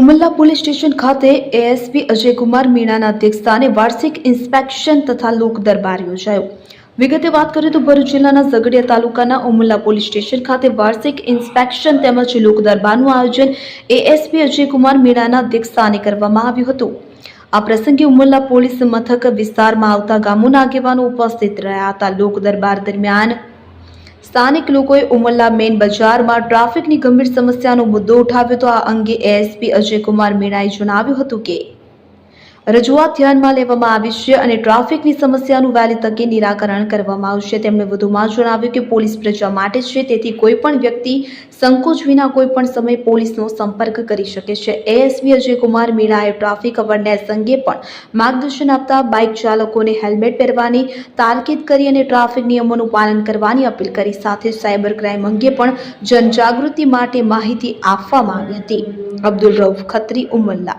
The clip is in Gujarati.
ઉમલ્લા પોલીસ સ્ટેશન ખાતે એએસપી અજયકુમાર મીણાના અધ્યક્ષસ્થાને વાર્ષિક ઇન્સ્પેક્શન તથા લોક દરબાર યોજાયો. વિગતે વાત કરીએ તો ભરૂચ જિલ્લાના ઝઘડિયા તાલુકાના ઉમલ્લા પોલીસ સ્ટેશન ખાતે વાર્ષિક ઇન્સ્પેક્શન તેમજ લોક દરબારનું આયોજન એએસપી અજયકુમાર મીણાના અધ્યક્ષસ્થાને કરવામાં આવ્યું હતું. આ પ્રસંગે ઉમલ્લા પોલીસ મથક વિસ્તારમાં આવતા ગામોના આગેવાનો ઉપસ્થિત રહ્યા હતા. લોક દરબાર દરમિયાન સ્થાનિક લોકોએ ઉમરલા મેઇન બજારમાં ટ્રાફિકની ગંભીર સમસ્યાનો મુદ્દો ઉઠાવ્યો તો આ અંગે એએસપી અજયકુમાર મીણાએ જણાવ્યું હતું કે રજૂઆત ધ્યાનમાં લેવામાં આવી છે અને ટ્રાફિકની સમસ્યાનું વહેલી તકે નિરાકરણ કરવામાં આવશે. તેમણે વધુમાં જણાવ્યું કે પોલીસ પ્રજા માટે છે, તેથી કોઈપણ વ્યક્તિ સંકોચ વિના કોઈપણ સમયે પોલીસનો સંપર્ક કરી શકે છે. એએસપી અજયકુમાર મીણાએ ટ્રાફિક અવેરનેસ અંગે પણ માર્ગદર્શન આપતા બાઇક ચાલકોને હેલ્મેટ પહેરવાની તાર્કિદ કરી અને ટ્રાફિક નિયમોનું પાલન કરવાની અપીલ કરી. સાથે સાયબર ક્રાઇમ અંગે પણ જનજાગૃતિ માટે માહિતી આપવામાં આવી હતી. અબ્દુલ રઉફ ખત્રી, ઉમલ્લા.